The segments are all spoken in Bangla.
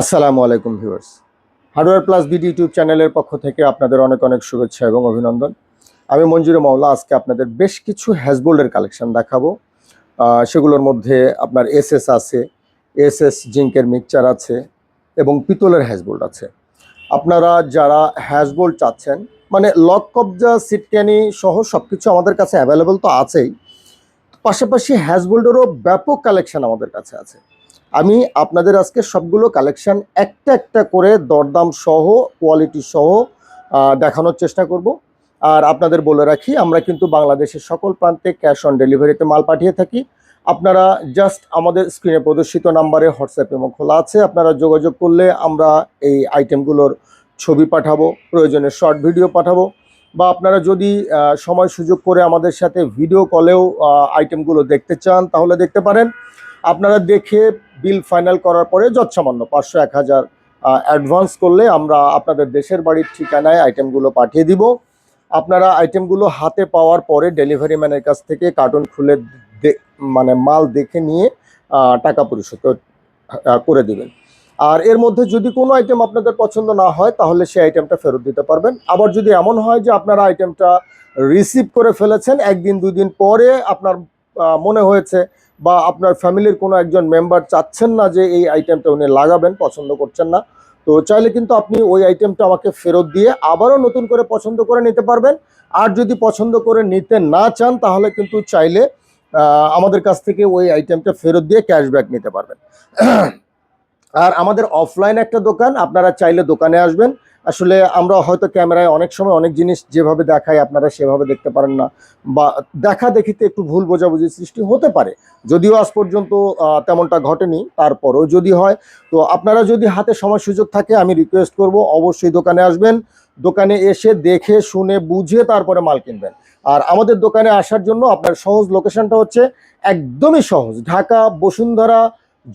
আসসালামু আলাইকুম viewers. Hardware plus BD YouTube চ্যানেলের পক্ষ থেকে আপনাদের অনেক অনেক শুভেচ্ছা এবং অভিনন্দন। আমি মঞ্জুরে মাওলা, আজকে আপনাদের বেশ কিছু হ্যাজবোল্ডের কালেকশন দেখাবো। সেগুলোর মধ্যে আপনার এসএস আছে এসএস জিঙ্কের মিক্সচার আছে এবং পিতলের হ্যাজবোল্ড আছে। আপনারা যারা হ্যাজবোল্ড চাচ্ছেন মানে লক, কবজা সিটক্যানি সহ সব কিছু আমাদের কাছে অ্যাভেলেবল তো আছেই। পাশাপাশি হ্যাজবোল্ডেরও ব্যাপক কালেকশন আমাদের কাছে আছে। আমি আপনাদের আজকে সবগুলো কালেকশান একটা একটা করে দরদাম সহ কোয়ালিটি সহ দেখানোর চেষ্টা করব। আর আপনাদের বলে রাখি, আমরা কিন্তু বাংলাদেশের সকল প্রান্তে ক্যাশ অন ডেলিভারিতে মাল পাঠিয়ে থাকি। আপনারা জাস্ট আমাদের স্ক্রিনে প্রদর্শিত নাম্বারে হোয়াটসঅ্যাপ এবং খোলা আছে। আপনারা যোগাযোগ করলে আমরা এই আইটেমগুলোর ছবি পাঠাবো, প্রয়োজনে শর্ট ভিডিও পাঠাবো। বা আপনারা যদি সময় সুযোগ করে আমাদের সাথে ভিডিও কলেও আইটেমগুলো দেখতে চান, তাহলে দেখতে পারেন। আপনারা দেখে বিল ফাইনাল করার পরে যৎসামান্য পাঁচশো এক হাজার অ্যাডভান্স করলে আমরা আপনাদের দেশের বাড়ির ঠিকানায় আইটেমগুলো পাঠিয়ে দিব। আপনারা আইটেমগুলো হাতে পাওয়ার পরে ডেলিভারি ম্যানের কাছ থেকে কার্টুন খুলে মানে মাল দেখে নিয়ে টাকা পরিশোধ করে দিবেন। আর এর মধ্যে যদি কোনো আইটেম আপনাদের পছন্দ না হয়, তাহলে সেই আইটেমটা ফেরত দিতে পারবেন। আবার যদি এমন হয় যে আপনারা আইটেমটা রিসিভ করে ফেলেছেন, একদিন দুই দিন পরে আপনার মনে হয়েছে বা আপনার ফ্যামিলির কোনো একজন মেম্বার চাচ্ছেন না যে এই আইটেমটা উনি লাগাবেন, পছন্দ করছেন না, তো চাইলে কিন্তু আপনি ওই আইটেমটা আমাকে ফেরত দিয়ে আবারও নতুন করে পছন্দ করে নিতে পারবেন। আর যদি পছন্দ করে নিতে না চান, তাহলে কিন্তু চাইলে আমাদের কাছ থেকে ওই আইটেমটা ফেরত দিয়ে ক্যাশব্যাক নিতে পারবেন। আর আমাদের অফলাইন একটা দোকান, আপনারা চাইলে দোকানে আসবেন। আসলে আমরা হয়তো ক্যামেরায় অনেক সময় অনেক জিনিস যেভাবে দেখাই আপনারা সেভাবে দেখতে পারেন না। বা দেখা দেখিতে একটু ভুল বোঝাবুঝি সৃষ্টি হতে পারে। যদিও আজ পর্যন্ত তেমনটা ঘটেনি, তারপরও যদি হয়, তো আপনারা যদি হাতে সময় সুযোগ থাকে, আমি রিকোয়েস্ট করব, অবশ্যই দোকানে আসবেন। দোকানে এসে দেখে, শুনে, বুঝে তারপরে মাল কিনবেন। আর আমাদের দোকানে আসার জন্য আপনার সহজ লোকেশনটা হচ্ছে, একদমই সহজ। ঢাকা, বসুন্ধরা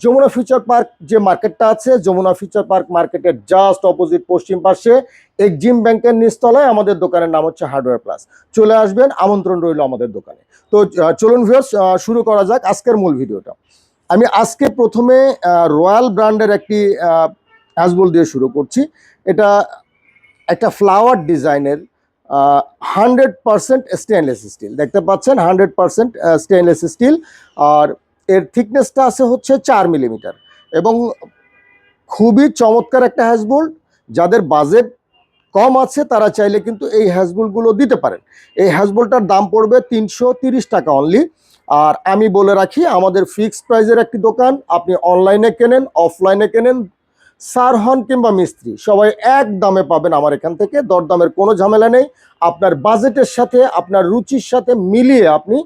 যমুনা ফিউচার পার্ক যে মার্কেটটা আছে, যমুনা ফিউচার পার্ক মার্কেটের জাস্ট অপোজিট পশ্চিম পাশে এক্সিম ব্যাংকের নিচতলায় আমাদের দোকানের নাম হচ্ছে হার্ডওয়্যার প্লাস চলে আসবেন, আমন্ত্রণ রইল আমাদের দোকানে। তো চলুন ভিউয়ার্স শুরু করা যাক আজকের মূল ভিডিওটা। আমি আজকে প্রথমে রয়্যাল ব্র্যান্ডের একটি হ্যাজবল দিয়ে শুরু করছি। এটা একটা ফ্লাওয়ার ডিজাইনের হান্ড্রেড পারসেন্ট স্টেনলেস স্টিল দেখতে পাচ্ছেন হান্ড্রেড পারসেন্ট স্টেনলেস স্টিল আর এর থিকনেসটা আছে হচ্ছে চার মিলিমিটার এবং খুবই চমৎকার একটা হ্যাজবোল্ড যাদের বাজেট কম আছে, তারা চাইলে কিন্তু এই হ্যাজবোল্ডগুলো দিতে পারেন। এই হ্যাজবোল্ডটার দাম পড়বে তিনশো টাকা অনলি আর আমি বলে রাখি, আমাদের ফিক্সড প্রাইজের একটি দোকান, আপনি অনলাইনে কেনেন অফলাইনে কেনেন সার হন কিংবা মিস্ত্রি, সবাই এক দামে পাবেন আমার এখান থেকে। দরদামের কোনো ঝামেলা নেই। আপনার বাজেটের সাথে, আপনার রুচির সাথে মিলিয়ে আপনি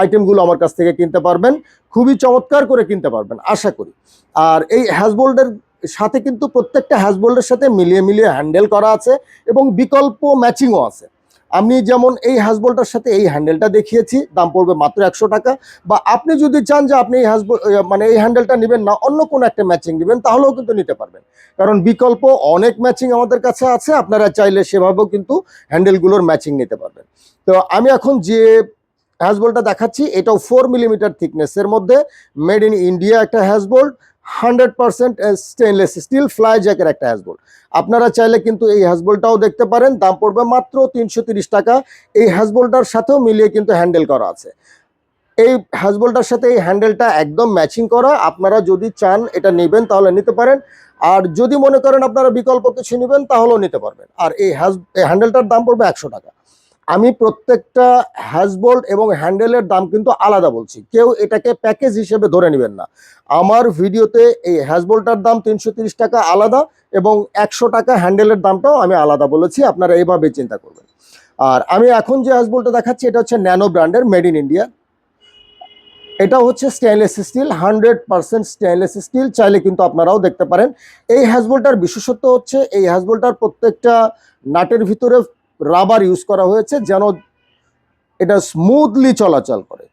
আইটেমগুলো আমার কাছ থেকে কিনতে পারবেন। খুবই চমৎকার করে কিনতে পারবেন, আশা করি। আর এই হ্যাজবোল্ডের সাথে কিন্তু প্রত্যেকটা হ্যাজবোল্ডের সাথে মিলিয়ে মিলিয়ে হ্যান্ডেল করা আছে এবং বিকল্প ম্যাচিংও আছে। আমি যেমন এই হ্যাজবোল্ডটার সাথে এই হ্যান্ডেলটা দেখিয়েছি, দাম পড়বে মাত্র একশো টাকা। বা আপনি যদি চান যে আপনি এই হ্যাজবোল্ড মানে এই হ্যান্ডেলটা নেবেন না, অন্য কোনো একটা ম্যাচিং নেবেন, তাহলেও কিন্তু নিতে পারবেন। কারণ বিকল্প অনেক ম্যাচিং আমাদের কাছে আছে, আপনারা চাইলে সেভাবেও কিন্তু হ্যান্ডেলগুলোর ম্যাচিং নিতে পারবেন। তো আমি এখন যে হ্যাজবোল্টটা দেখাচ্ছি, এটাও ফোর মিলিমিটার থিকনেসের মধ্যে মেড ইন ইন্ডিয়া একটা hasp bolt hundred percent stainless steel fly জ্যাকের একটা হ্যাজবোল্ট আপনারা চাইলে কিন্তু এই হ্যাজবোল্টটাও দেখতে পারেন, দাম পড়বে মাত্র তিনশো টাকা। এই হ্যাজবোল্টার সাথেও মিলিয়ে কিন্তু হ্যান্ডেল করা আছে। এই হ্যাজবোল্টার সাথে এই হ্যান্ডেলটা একদম ম্যাচিং করা, আপনারা যদি চান এটা নেবেন তাহলে নিতে পারেন। আর যদি মনে করেন আপনারা বিকল্প কিছু নেবেন তাহলেও নিতে পারবেন। আর এই হ্যাজ এই হ্যান্ডেলটার দাম পড়বে একশো টাকা। আমি প্রত্যেকটা হ্যাজবোল্ট এবং হ্যান্ডেলের দাম কিন্তু আলাদা বলছি। কেউ এটাকে প্যাকেজ হিসেবে ধরে নেবেন না। আমার ভিডিওতে এই হ্যাজবোল্টার দাম তিনশো টাকা আলাদা এবং একশো টাকা হ্যান্ডেলের দামটাও আমি আলাদা বলেছি, আপনারা এইভাবে চিন্তা করবেন। আর আমি এখন যে হ্যাজবোল্টটা দেখাচ্ছি, এটা হচ্ছে ন্যানো ব্র্যান্ডের মেড ইন ইন্ডিয়া এটা হচ্ছে stainless steel hundred percent stainless steel চাইলে কিন্তু আপনারাও দেখতে পারেন। এই হ্যাজবোল্টার বিশেষত্ব হচ্ছে, এই হ্যাজবোল্টার প্রত্যেকটা নাটের ভিতরে রাবার ইউজ করা হয়েছে যেন এটা স্মুথলি চলাচল করে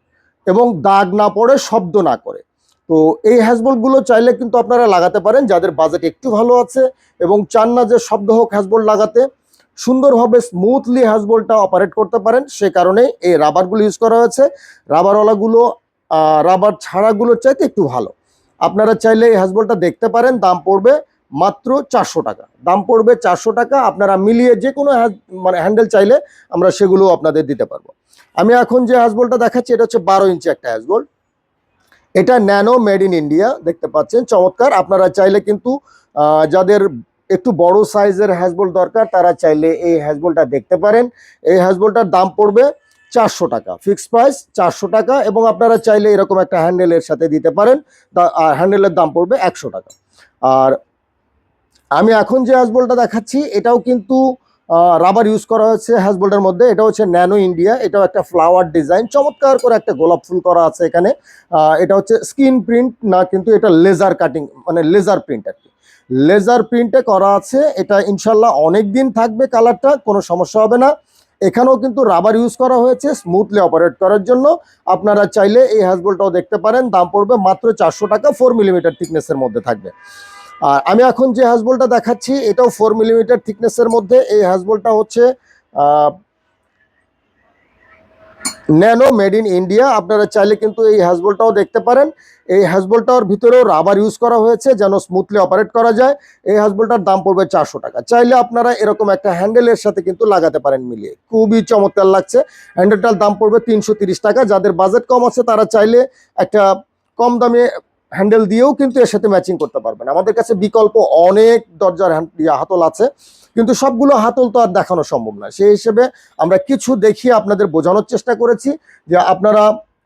এবং দাগ না পড়ে, শব্দ না করে। তো এই হ্যাজবোল্টগুলো চাইলে কিন্তু আপনারা লাগাতে পারেন, যাদের বাজেট একটু ভালো আছে এবং চান না যে শব্দ হোক হ্যাজবোল্ট লাগাতে, সুন্দরভাবে স্মুথলি হ্যাজবোল্টটা অপারেট করতে পারেন। সে কারণে এই রাবারগুলো ইউজ করা হয়েছে। রাবারওয়ালাগুলো রাবার ছাড়াগুলোর চাইতে একটু ভালো। আপনারা চাইলে এই হ্যাজবোল্টটা দেখতে পারেন, দাম পড়বে মাত্র চারশো টাকা। দাম পড়বে চারশো টাকা, আপনারা মিলিয়ে যে কোনো মানে হ্যান্ডেল চাইলে আমরা সেগুলো আপনাদের দিতে পারব। আমি এখন যে হ্যাজবোল্টটা দেখাচ্ছি, এটা হচ্ছে বারো ইঞ্চি একটা হ্যাজবোল্ট এটা ন্যানো মেড ইন ইন্ডিয়া, দেখতে পাচ্ছেন, চমৎকার। আপনারা চাইলে কিন্তু যাদের একটু বড় সাইজের হ্যাজবোল্ট দরকার, তারা চাইলে এই হ্যাজবোল্টটা দেখতে পারেন। এই হ্যাজবোল্টটার দাম পড়বে চারশো টাকা, ফিক্সড প্রাইস চারশো টাকা এবং আপনারা চাইলে এরকম একটা হ্যান্ডেলের সাথে দিতে পারেন। হ্যান্ডেলের দাম পড়বে একশো টাকা। আর আমি এখন যে হ্যাজবোল্টটা দেখাচ্ছি, এটাও কিন্তু রাবার ইউজ করা হয়েছে হ্যাজবোল্টের মধ্যে। এটা হচ্ছে ন্যানো ইন্ডিয়া এটাও একটা ফ্লাওয়ার ডিজাইন চমৎকার করে একটা গোলাপ ফুল করা আছে এখানে। এটা হচ্ছে স্কিন প্রিন্ট না কিন্তু এটা লেজার কাটিং মানে লেজার প্রিন্ট আর কি। লেজার প্রিন্টে করা আছে। এটা ইনশাল্লাহ অনেক দিন থাকবে কালারটা, কোনো সমস্যা হবে না। এখানেও কিন্তু রাবার ইউজ করা হয়েছে স্মুথলি অপারেট করার জন্য। আপনারা চাইলে এই হ্যাজবোল্টটাও দেখতে পারেন। দাম পড়বে মাত্র চারশো টাকা ফোর মিলিমিটার থিকনেসের মধ্যে থাকবে। আর আমি এখন যে হ্যাজবোল্টটা দেখাচ্ছি, এটাও ফোর মিলিমিটার থিকনেসের মধ্যে। এই হ্যাজবোল্টটা হচ্ছে ন্যানো মেড ইন ইন্ডিয়া আপনারা চাইলে কিন্তু এই হ্যাজবোল্টটাও দেখতে পারেন। এই হ্যাজবোল্টটার ভিতরেও রাবার ইউজ করা হয়েছে, যেন স্মুথলি অপারেট করা যায়। এই হ্যাজবোল্টটার দাম পড়বে চারশো টাকা। চাইলে আপনারা এরকম একটা হ্যান্ডেলের সাথে কিন্তু লাগাতে পারেন মিলিয়ে। খুবই চমৎকার লাগছে। হ্যান্ডেলটার দাম পড়বে তিনশো টাকা। যাদের বাজেট কম আছে, তারা চাইলে একটা কম দামে হ্যান্ডেল দিয়েও কিন্তু এর সাথে ম্যাচিং করতে পারবেন। আমাদের কাছে বিকল্প অনেক দরজার হাতল আছে, কিন্তু সবগুলো হাতল তো আর দেখানো সম্ভব না সেই হিসেবে আমরা কিছু দেখিয়ে আপনাদের বোঝানোর চেষ্টা করেছি যে আপনারা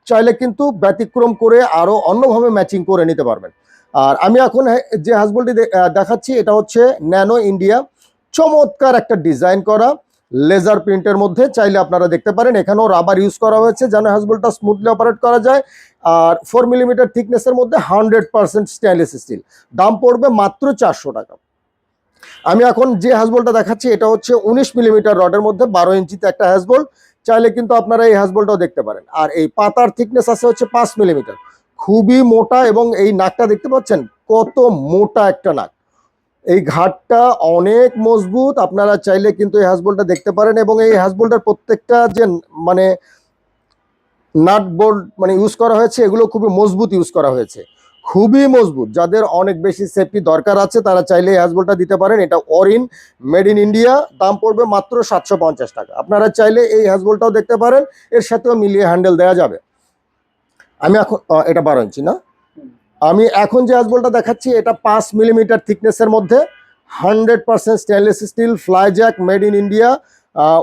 চাইলে কিন্তু ব্যতিক্রম করে আরও অন্যভাবে ম্যাচিং করে নিতে পারবেন। আর আমি এখন যে হাসবোল্টটি দেখাচ্ছি, এটা হচ্ছে ন্যানো ইন্ডিয়া চমৎকার একটা ডিজাইন করা। লেজার প্রিন্টের মধ্যে চাইলে আপনারা দেখতে পারেন, এখানেও রাবার ইউজ করা হয়েছে যেন হাসবোল্টটা স্মুথলি অপারেট করা যায়। আর ফোর মিলিমিটার থিকনেসের মধ্যে হান্ড্রেড পার্সেন্ট স্টেনলেস স্টিল দাম পড়বে মাত্র চারশো টাকা। আমি এখন যে হ্যাজবোল্টটা দেখাচ্ছি, এটা হচ্ছে উনিশ মিলিমিটার রডের মধ্যে বারো ইঞ্চিতে একটা হ্যাজবোল্ট চাইলে কিন্তু আপনারা এই হ্যাজবোল্টটাও দেখতে পারেন। আর এই পাতার থিকনেস আছে হচ্ছে পাঁচ মিলিমিটার খুবই মোটা এবং এই নাকটা দেখতে পাচ্ছেন, কত মোটা একটা নাক। এই ঘাটটা অনেক মজবুত, আপনারা চাইলে কিন্তু এই হ্যাজবোল্টটা দেখতে পারেন এবং এই হ্যাজবোল্টের প্রত্যেকটা যে মানে নাট বোল্ট মানে ইউজ করা হয়েছে, এগুলো খুবই মজবুত ইউজ করা হয়েছে। খুবই মজবুত, যাদের অনেক বেশি সেফটি দরকার আছে, তারা চাইলে এই হ্যাজবোল্টটা দিতে পারেন। এটা অরিন, মেড ইন ইন্ডিয়া, দাম পড়বে মাত্র সাতশো পঞ্চাশ টাকা। আপনারা চাইলে এই হ্যাজবোল্টটাও দেখতে পারেন, এর সাথেও মিলিয়ে হ্যান্ডেল দেওয়া যাবে। আমি এখন এটা বারো ইঞ্চি না? আমি এখন যে হ্যাজবোল্টটা দেখাচ্ছি, এটা পাঁচ মিলিমিটার থিকনেসের মধ্যে hundred percent stainless steel fly jack made in India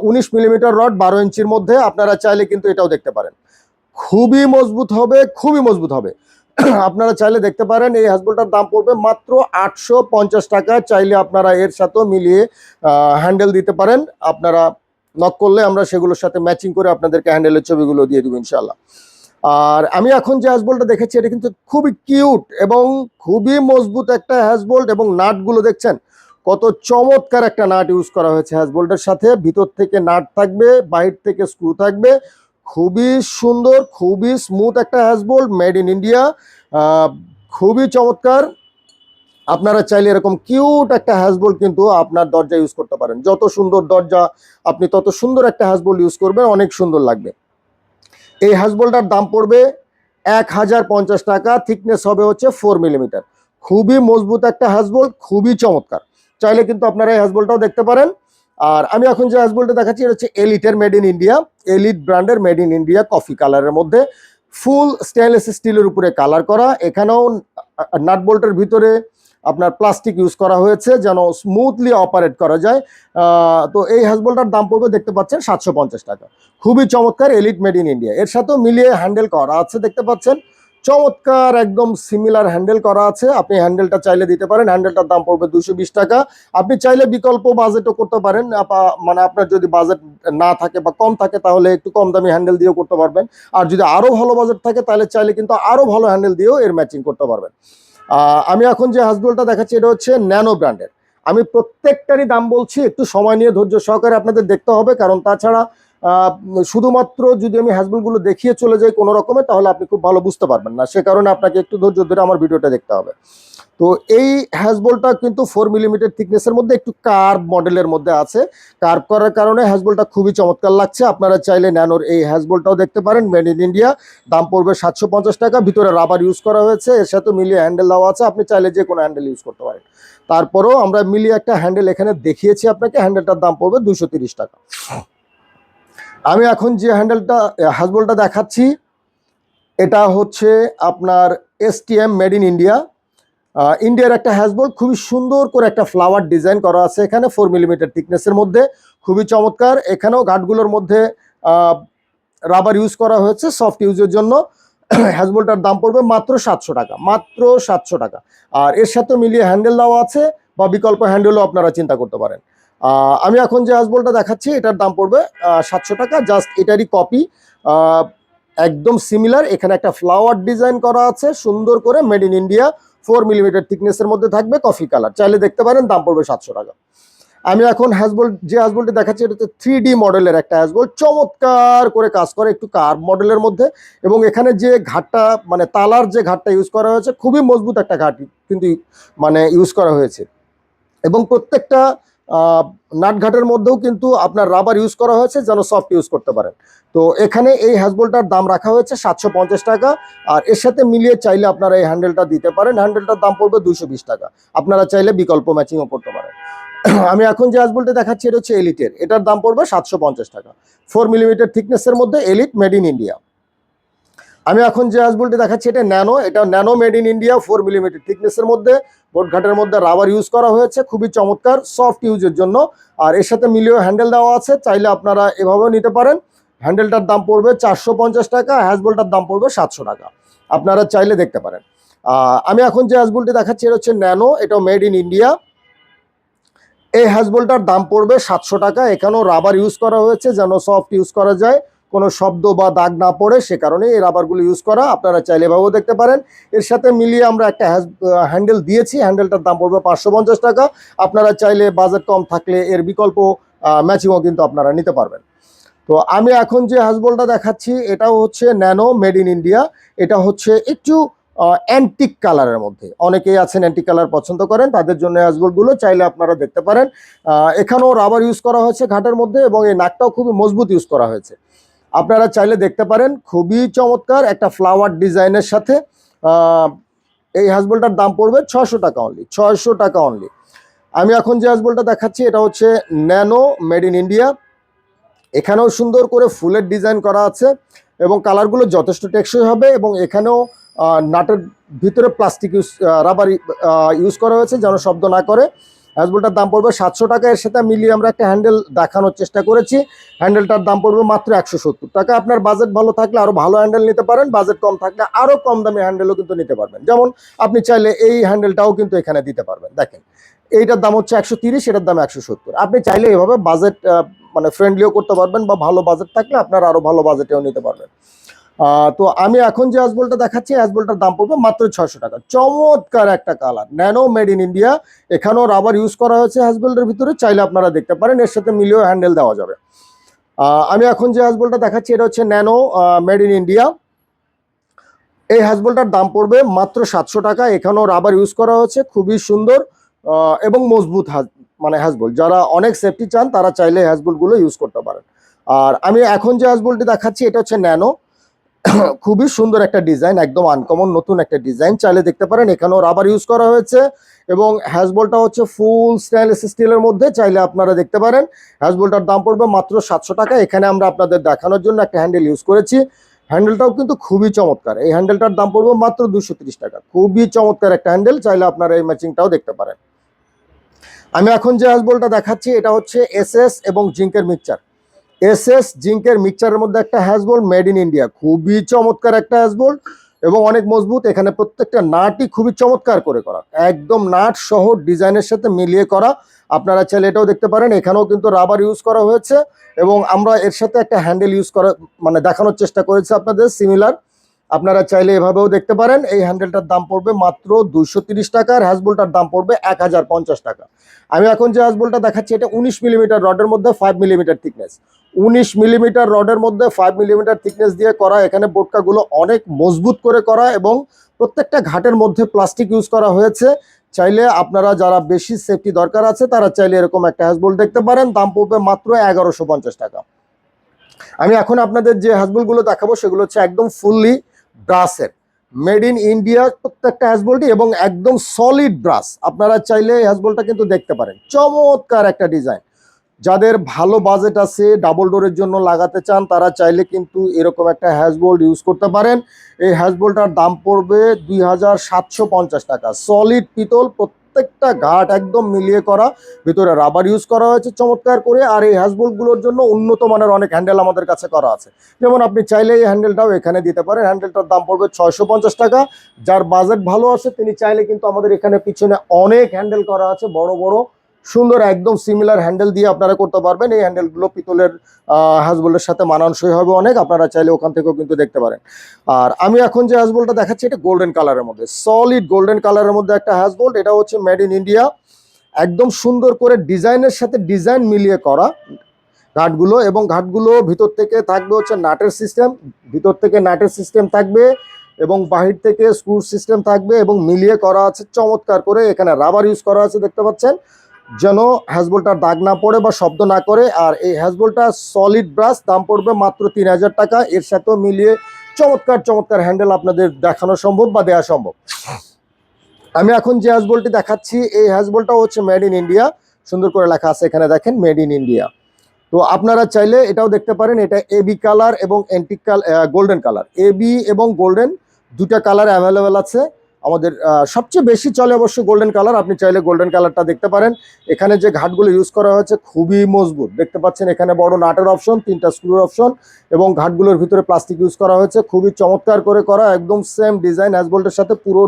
উনিশ মিলিমিটার রড বারো ইঞ্চির মধ্যে, আপনারা চাইলে কিন্তু এটাও দেখতে পারেন। খুবই মজবুত হবে, খুবই মজবুত হবে। আপনারা চাইলে দেখতে পারেন, এই হ্যাজবোল্টটার দাম পড়বে মাত্র আটশো পঞ্চাশ টাকা। চাইলে আপনারা এর সাথেও মিলিয়ে হ্যান্ডেল দিতে পারেন। আপনারা নক করলে আমরা সেগুলোর সাথে ম্যাচিং করে আপনাদেরকে হ্যান্ডেলের ছবিগুলো দিয়ে দেবো ইনশাল্লাহ আর আমি এখন যে হ্যাজবোল্টটা দেখেছি, এটা কিন্তু খুবই কিউট এবং খুবই মজবুত একটা হ্যাজবোল্ট এবং নাটগুলো দেখছেন? কত চমৎকার একটা নাট ইউজ করা হয়েছে হ্যাজবোল্টের সাথে। ভিতর থেকে নাট থাকবে বাহির থেকে স্ক্রু থাকবে। খুবই সুন্দর, খুবই স্মুথ একটা হ্যাজবোল্ট মেড ইন ইন্ডিয়া খুবই চমৎকার। আপনারা চাইলে এরকম কিউট একটা হ্যাজবোল্ট কিন্তু আপনার দরজা ইউজ করতে পারেন। যত সুন্দর দরজা, আপনি তত সুন্দর একটা হ্যাজবোল্ট ইউজ করবেন, অনেক সুন্দর লাগবে। এই হ্যাজবোল্টটার দাম পড়বে এক হাজার পঞ্চাশ টাকা। থিকনেস হবে হচ্ছে ফোর মিলিমিটার খুবই মজবুত একটা হ্যাজবোল্ট খুবই চমৎকার। চাইলে কিন্তু আপনারা এই হ্যাজবোল্টটাও দেখতে পারেন। আর আমি এখন যে হ্যাজবোল্টটা দেখাচ্ছি, এটা হচ্ছে এলিটের মেড ইন ইন্ডিয়া এলিট ব্র্যান্ডের মেড ইন ইন্ডিয়া কফি কালারের মধ্যে। ফুল স্টেনলেস স্টিলের উপরে কালার করা। এখানেও নাট বোল্টের ভিতরে আপনার প্লাস্টিক ইউজ করা হয়েছে যেন স্মুথলি অপারেট করা যায়। তো এই হ্যাজবোল্টার দাম পড়বে দেখতে পাচ্ছেন সাতশো পঞ্চাশ টাকা। খুবই চমৎকার এলিট মেড ইন ইন্ডিয়া এর সাথেও মিলিয়ে হ্যান্ডেল করা আছে দেখতে পাচ্ছেন। চমৎকার একদম সিমিলার হ্যান্ডেল করা আছে। আপনি হ্যান্ডেলটা চাইলে দিতে পারেন। হ্যান্ডেলটার দাম পড়বে দুশো টাকা। আপনি চাইলে বিকল্প বাজেটও করতে পারেন। মানে আপনার যদি বাজেট না থাকে বা কম থাকে, তাহলে একটু কম দামি হ্যান্ডেল দিয়েও করতে পারবেন। আর যদি আরও ভালো বাজেট থাকে, তাহলে চাইলে কিন্তু আরও ভালো হ্যান্ডেল দিয়েও এর ম্যাচিং করতে পারবেন। আমি এখন যে হাসবুলটা দেখাচ্ছি, এটা হচ্ছে ন্যানো ব্র্যান্ডের। আমি প্রত্যেকটারই দাম বলছি, একটু সময় নিয়ে ধৈর্য সহকারে আপনাদের দেখতে হবে, কারণ তাছাড়া শুধুমাত্র যদি আমি হাসবুলগুলো দেখিয়ে চলে যাই কোনো রকমে, তাহলে আপনি খুব ভালো বুঝতে পারবেন না। সে কারণে আপনাকে একটু ধৈর্য ধরে আমার ভিডিওটা দেখতে হবে। তো এই হ্যাজবলটা কিন্তু ফোর মিলিমিটার থিকনেসের মধ্যে একটু কার্ভ মডেলের মধ্যে আছে। কার্ভ করার কারণে হ্যাজবলটা খুবই চমৎকার লাগছে। আপনারা চাইলে ন্যানোর এই হ্যাজবলটাও দেখতে পারেন। মেড ইন ইন্ডিয়া দাম পড়বে সাতশো পঞ্চাশ টাকা। ভিতরে রাবার ইউজ করা হয়েছে। এর সাথে মিলিয়ে হ্যান্ডেল দেওয়া আছে। আপনি চাইলে যে কোনো হ্যান্ডেল ইউজ করতে পারেন। তারপরেও আমরা মিলিয়ে একটা হ্যান্ডেল এখানে দেখিয়েছি আপনাকে। হ্যান্ডেলটার দাম পড়বে দুশো টাকা। আমি এখন যে হ্যান্ডেলটা হ্যাজবলটা দেখাচ্ছি, এটা হচ্ছে আপনার এসটিএম মেড ইন ইন্ডিয়া ইন্ডিয়ার একটা হ্যাজবল খুবই সুন্দর করে একটা ফ্লাওয়ার ডিজাইন করা আছে এখানে ফোর মিলিমিটার থিকনেসের মধ্যে। খুবই চমৎকার। এখানেও ঘাটগুলোর মধ্যে রাবার ইউজ করা হয়েছে সফট ইউজের জন্য। হ্যাজবলটার দাম পড়বে মাত্র সাতশো টাকা, মাত্র সাতশো টাকা। আর এর সাথে মিলিয়ে হ্যান্ডেল দেওয়া আছে বা বিকল্প হ্যান্ডেলও আপনারা চিন্তা করতে পারেন। আমি এখন যে হ্যাজবলটা দেখাচ্ছি, এটার দাম পড়বে সাতশো টাকা। জাস্ট এটারই কপি একদম সিমিলার এখানে একটা ফ্লাওয়ার ডিজাইন করা আছে, সুন্দর করে made in India four millimetre থিকনেসের মধ্যে থাকবে কফি কালার। চাইলে দেখতে পারেন, দাম পড়বে সাতশো টাকা। আমি এখন হ্যাজবল যে হ্যাজবলটি দেখাচ্ছি, এটা হচ্ছে থ্রি ডি মডেলের একটা হ্যাজবল চমৎকার করে কাজ করে একটু কার মডেলের মধ্যে এবং এখানে যে ঘাটটা মানে তালার যে ঘাটটা ইউজ করা হয়েছে, খুবই মজবুত একটা ঘাট কিন্তু মানে ইউজ করা হয়েছে। এবং প্রত্যেকটা নাটঘাটের মধ্যেও কিন্তু আপনার রাবার ইউজ করা হয়েছে যেন সফট ইউজ করতে পারেন। তো এখানে এই হ্যাজবলটার দাম রাখা হয়েছে সাতশো পঞ্চাশ টাকা আর এর সাথে মিলিয়ে চাইলে আপনারা এই হ্যান্ডেলটা দিতে পারেন। হ্যান্ডেলটার দাম পড়বে বিশ টাকা। আপনারা চাইলে বিকল্প ম্যাচিংও করতে পারেন। আমি এখন যে হ্যাজবলটা দেখাচ্ছি এটা হচ্ছে এলিটের এটার দাম পড়বে সাতশো পঞ্চাশ টাকা। ফোর মিলিমিটার থিকনেসের মধ্যে এলিট মেড ইন ইন্ডিয়া আমি এখন যে হ্যাজবলটি দেখাচ্ছি এটা ন্যানো। এটা nano made in India four millimetre থিকনেসের মধ্যে। বোটঘাটের মধ্যে রাবার ইউজ করা হয়েছে, খুবই চমৎকার সফট ইউজের জন্য। আর এর সাথে মিলিয়েও হ্যান্ডেল দেওয়া আছে, চাইলে আপনারা এভাবেও নিতে পারেন। হ্যান্ডেলটার দাম পড়বে চারশো পঞ্চাশ টাকা হ্যাজবলটার দাম পড়বে সাতশো টাকা। আপনারা চাইলে দেখতে পারেন। আমি এখন যে হ্যাজবলটি দেখাচ্ছি, এটা হচ্ছে ন্যানো এটাও মেড ইন ইন্ডিয়া এই হ্যাজবলটার দাম পড়বে সাতশো টাকা, এখানেও রাবার ইউজ করা হয়েছে, যেন সফট ইউজ করা যায়। কোনো শব্দ বা দাগ না পড়ে সে কারণে এই রাবারগুলো ইউজ করা। আপনারা চাইলে এভাবেও দেখতে পারেন। এর সাথে মিলিয়ে আমরা একটা হ্যান্ডেল দিয়েছি। হ্যান্ডেলটার দাম পড়বে পাঁচশো পঞ্চাশ টাকা। আপনারা চাইলে বাজেট কম থাকলে এর বিকল্প ম্যাচিংও কিন্তু আপনারা নিতে পারবেন। তো আমি এখন যে হ্যাজবলটা দেখাচ্ছি, এটাও হচ্ছে ন্যানো মেড ইন ইন্ডিয়া এটা হচ্ছে একটু অ্যান্টিক কালারের মধ্যে। অনেকেই আছেন অ্যান্টিক কালার পছন্দ করেন, তাদের জন্য হ্যাজবলগুলো চাইলে আপনারা দেখতে পারেন। এখানেও রাবার ইউজ করা হয়েছে ঘাটের মধ্যে এবং এই নাকটাও খুবই মজবুত ইউজ করা হয়েছে। আপনারা চাইলে দেখতে পারেন, খুবই চমৎকার একটা ফ্লাওয়ার ডিজাইনের সাথে এই হ্যাজবলটার দাম পড়বে ছশো টাকা অনলি ছয়শো টাকা অনলি আমি এখন যে হ্যাজবলটা দেখাচ্ছি, এটা হচ্ছে ন্যানো মেড ইন ইন্ডিয়া এখানেও সুন্দর করে ফুলের ডিজাইন করা আছে এবং কালারগুলো যথেষ্ট টেকসই হবে এবং এখানেও নাটের ভিতরে প্লাস্টিক ইউজ রাবার ইউজ করা হয়েছে যেন শব্দ না করে। হ্যাজবলটার দাম পড়বে সাতশো টাকা। এর সাথে মিলিয়ে আমরা একটা হ্যান্ডেল দেখানোর চেষ্টা করেছি। হ্যান্ডেলটার দাম পড়বে মাত্র একশো সত্তর টাকা। আপনার বাজেট ভালো থাকলে আরও ভালো হ্যান্ডেল নিতে পারেন। বাজেট কম থাকলে আরও কম দামি হ্যান্ডেলও কিন্তু নিতে পারবেন। যেমন আপনি চাইলে এই হ্যান্ডেলটাও কিন্তু এখানে দিতে পারবেন। দেখেন, এইটার দাম হচ্ছে একশো তিরিশ, এটার দাম একশো সত্তর। আপনি চাইলে এভাবে বাজেট মানে ফ্রেন্ডলিও করতে পারবেন বা ভালো বাজেট থাকলে আপনার আরও ভালো বাজেটেও নিতে পারবেন। তো আমি এখন যে অ্যাসবলটা দেখাচ্ছি অ্যাসবলটার দাম পড়বে মাত্র ছয়শো টাকা। চমৎকার একটা colour nano made in India এখানেও রাবার ইউজ করা হয়েছে হ্যাসবেল্টের ভিতরে, চাইলে আপনারা দেখতে পারেন, এর সাথে মিলিয়েও হ্যান্ডেল দেওয়া যাবে। আমি এখন যে হ্যাসবলটা দেখাচ্ছি, এটা হচ্ছে ন্যানো মেড ইন ইন্ডিয়া এই হ্যাসবলটার দাম পড়বে মাত্র সাতশো টাকা, এখানেও রাবার ইউজ করা হয়েছে, খুবই সুন্দর এবং মজবুত মানে হ্যাসবল যারা অনেক সেফটি চান, তারা চাইলে হ্যাসবলগুলো ইউজ করতে পারেন। আর আমি এখন যে হ্যাসবলটি দেখাচ্ছি, এটা হচ্ছে ন্যানো খুবই সুন্দর একটা ডিজাইন, একদম আনকমন নতুন একটা ডিজাইন। চাইলে দেখতে পারেন, এখানেও রাবার ইউজ করা হয়েছে এবং হ্যাজবলটা হচ্ছে ফুল স্টাইলেস স্টিলের মধ্যে। চাইলে আপনারা দেখতে পারেন হ্যাজবলটার দাম পড়বে মাত্র সাতশো টাকা। এখানে আমরা আপনাদের দেখানোর জন্য একটা হ্যান্ডেল ইউজ করেছি। হ্যান্ডেলটাও কিন্তু খুবই চমৎকার। এই হ্যান্ডেলটার দাম পড়বে মাত্র দুশো টাকা। খুবই চমৎকার একটা হ্যান্ডেল চাইলে আপনারা এই ম্যাচিংটাও দেখতে পারেন। আমি এখন যে হ্যাজবলটা দেখাচ্ছি, এটা হচ্ছে এসএস এবং জিঙ্কের মিক্সচার এসএস জিঙ্কের মিক্সচারের মধ্যে একটা হ্যাসবল মেড ইন ইন্ডিয়া। খুবই চমৎকার একটা হ্যাজবল এবং অনেক মজবুত। এখানে প্রত্যেকটা নাটই খুবই চমৎকার করে করা। একদম নাট সহ ডিজাইনের সাথে মিলিয়ে করা। আপনারা চাইলে এটাও দেখতে পারেন। এখানেও কিন্তু রাবার ইউজ করা হয়েছে এবং আমরা এর সাথে একটা হ্যান্ডেল ইউজ করা মানে দেখানোর চেষ্টা করেছি আপনাদের সিমিলার আপনারা চাইলে এভাবেও দেখতে পারেন, এই হ্যান্ডেলটার দাম পড়বে মাত্র দুইশো তিরিশ টাকা আর হ্যাজবলটার দাম পড়বে এক হাজার পঞ্চাশ টাকা। আমি এখন যে হ্যাজবলটা দেখাচ্ছি, এটা উনিশ মিলিমিটার রডের মধ্যে ফাইভ মিলিমিটার থিকনেস। উনিশ মিলিমিটার রডের মধ্যে ফাইভ মিলিমিটার থিকনেস দিয়ে করা, এখানে বোটকাগুলো অনেক মজবুত করে করা এবং প্রত্যেকটা ঘাটের মধ্যে প্লাস্টিক ইউজ করা হয়েছে। চাইলে আপনারা যারা বেশি সেফটি দরকার আছে, তারা চাইলে এরকম একটা হ্যাজবোল্ট দেখতে পারেন, দাম পড়বে মাত্র এগারোশো টাকা। আমি এখন আপনাদের যে হ্যাজবোল্টগুলো দেখাবো, সেগুলো হচ্ছে একদম ফুললি ব্রাসের। মেড ইন ইন্ডিয়া প্রত্যেকটা হ্যাজবোল্টই এবং একদম সলিড ব্রাস আপনারা চাইলে এই হ্যাজবোল্টটা কিন্তু দেখতে পারেন। চমৎকার একটা ডিজাইন যাদের ভালো বাজেট আছে ডাবল ডোরের জন্য লাগাতে চান, তারা চাইলে কিন্তু এরকম একটা হ্যাসবোল্ট ইউজ করতে পারেন। এই হ্যাজবোল্টটার দাম পড়বে দুই হাজার সাতশো পঞ্চাশ টাকা। সলিড পিতল প্রত্যেকটা ঘাট একদম মিলিয়ে করা, ভিতরে রাবার ইউজ করা হয়েছে চমৎকার করে, আর এই হ্যাসবোল্টগুলোর জন্য উন্নত মানের অনেক হ্যান্ডেল আমাদের কাছে করা আছে। যেমন আপনি চাইলে এই হ্যান্ডেলটাও এখানে দিতে পারেন। হ্যান্ডেলটার দাম পড়বে ছয়শো পঞ্চাশ টাকা। যার বাজেট ভালো আছে, তিনি চাইলে কিন্তু আমাদের এখানে পিছনে অনেক হ্যান্ডেল করা আছে, বড় বড় সুন্দর, একদম সিমিলার হ্যান্ডেল দিয়ে আপনারা করতে পারবেন। এই হ্যান্ডেলগুলো পিতলের হ্যাজবোল্টের সাথে মানানসই হবে অনেক। আপনারা চাইলে ওখান থেকেও কিন্তু দেখতে পারেন। আর আমি এখন যে হ্যাজবোল্টটা দেখাচ্ছি, এটা গোল্ডেন কালারের মধ্যে। সলিড গোল্ডেন কালারের মধ্যে একটা হাজবোল্ড এটা হচ্ছে মেড ইন ইন্ডিয়া একদম সুন্দর করে ডিজাইনের সাথে ডিজাইন মিলিয়ে করা ঘাটগুলো এবং ঘাটগুলো ভিতর থেকে থাকবে হচ্ছে নাটের সিস্টেম ভিতর থেকে নাটের সিস্টেম থাকবে এবং বাহির থেকে স্ক্রু সিস্টেম থাকবে এবং মিলিয়ে করা আছে চমৎকার করে। এখানে রাবার ইউজ করা আছে, দেখতে পাচ্ছেন। যেন হ্যাজবোল্টার দাগ না পড়ে বা শব্দ না করে, আর এই হ্যাজবোল্টার সলিড ব্রাশ দাম পড়বে মাত্র তিন হাজার টাকা। এর সাথেও মিলিয়ে চমৎকার চমৎকার হ্যান্ডেল আপনাদের দেখানো সম্ভব বা দেওয়া সম্ভব। আমি এখন যে হ্যাজবোল্টটি দেখাচ্ছি, এই হ্যাজবোল্টটা হচ্ছে মেড ইন ইন্ডিয়া সুন্দর করে লেখা আছে এখানে দেখেন মেড ইন ইন্ডিয়া তো আপনারা চাইলে এটাও দেখতে পারেন, এটা এবি কালার এবং antique colour golden colour AB এবং গোল্ডেন দুটা কালার অ্যাভেলেবেল আছে। আমাদের সবচেয়ে বেশি চলে অবশ্য গোল্ডেন কালার আপনি চাইলে গোল্ডেন কালারটা দেখতে পারেন। এখানে যে ঘাটগুলো ইউজ করা হয়েছে খুবই মজবুত। দেখতে পাচ্ছেন এখানে বড় নাটের অপশন তিনটা স্ক্রুর অপশন এবং ঘাটগুলোর ভিতরে প্লাস্টিক ইউজ করা হয়েছে। খুবই চমৎকার করে করা, একদম সেম ডিজাইন হ্যাজবোল্টের সাথে পুরো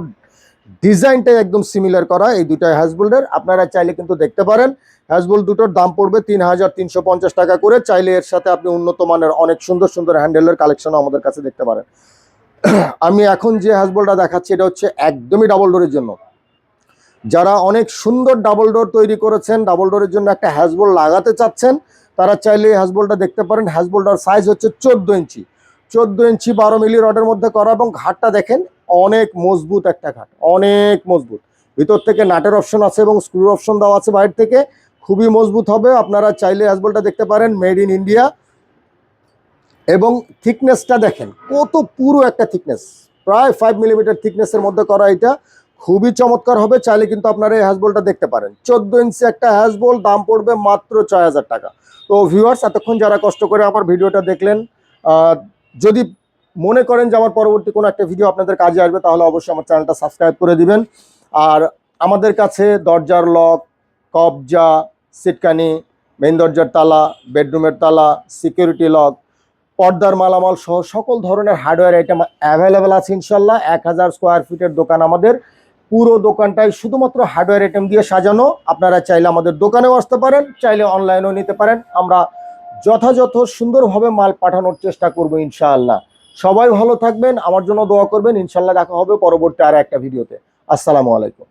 ডিজাইনটাই একদম সিমিলার করা এই দুটাই হ্যাজবোল্টের আপনারা চাইলে কিন্তু দেখতে পারেন হ্যাজবোল্ট দুটোর দাম পড়বে তিন হাজার তিনশো পঞ্চাশ টাকা করে। চাইলে এর সাথে আপনি উন্নত মানের অনেক সুন্দর সুন্দর হ্যান্ডেলের কালেকশনও আমাদের কাছে দেখতে পারেন। আমি এখন যে হ্যাজবোল্টটা দেখাচ্ছি, এটা হচ্ছে একদমই ডাবল ডোরের জন্য। যারা অনেক সুন্দর ডাবল ডোর তৈরি করেছেন ডাবল ডোরের জন্য একটা হ্যাজবোল্ট লাগাতে চাচ্ছেন, তারা চাইলে এই হ্যাজবোল্টটা দেখতে পারেন। হ্যাজবোল্টার সাইজ হচ্ছে চোদ্দ ইঞ্চি। চোদ্দ ইঞ্চি বারো মিলি রডের মধ্যে করা এবং ঘাটটা দেখেন, অনেক মজবুত একটা ঘাট, অনেক মজবুত। ভিতর থেকে নাটের অপশন আছে এবং স্ক্রুর অপশন দেওয়া আছে বাইরে থেকে। খুবই মজবুত হবে। আপনারা চাইলে হ্যাজবোল্টটা দেখতে পারেন মেড ইন ইন্ডিয়া এবং থিকনেসটা দেখেন, কত পুরো একটা থিকনেস প্রায় ফাইভ মিলিমিটার থিকনেসের মধ্যে করা এটা। খুবই চমৎকার হবে, চাইলে কিন্তু আপনারা এই হ্যাজবোল্টটা দেখতে পারেন। চোদ্দ ইঞ্চি একটা হ্যাজবোল দাম পড়বে মাত্র ছয় হাজার টাকা। তো ভিউয়ার্স এতক্ষণ যারা কষ্ট করে আমার ভিডিওটা দেখলেন যদি মনে করেন যে আমার পরবর্তী কোনো একটা ভিডিও আপনাদের কাজে আসবে, তাহলে অবশ্যই আমার চ্যানেলটা সাবস্ক্রাইব করে দিবেন। আর আমাদের কাছে দরজার লক কবজা, সিটকানি মেইন দরজার তালা বেডরুমের তালা সিকিউরিটি লক পর্দার মালামাল সহ সকল ধরনের হার্ডওয়্যার আইটেম অ্যাভেলেবেল আছে ইনশাল্লাহ এক হাজার স্কোয়ার ফিটের দোকান আমাদের। পুরো দোকানটাই শুধুমাত্র হার্ডওয়্যার আইটেম দিয়ে সাজানো। আপনারা চাইলে আমাদের দোকানেও আসতে পারেন, চাইলে অনলাইনেও নিতে পারেন। আমরা যথাযথ সুন্দরভাবে মাল পাঠানোর চেষ্টা করব ইনশাআল্লাহ। সবাই ভালো থাকবেন, আমার জন্য দোয়া করবেন। ইনশাল্লাহ দেখা হবে পরবর্তী আর একটা ভিডিওতে। আসসালামু আলাইকুম।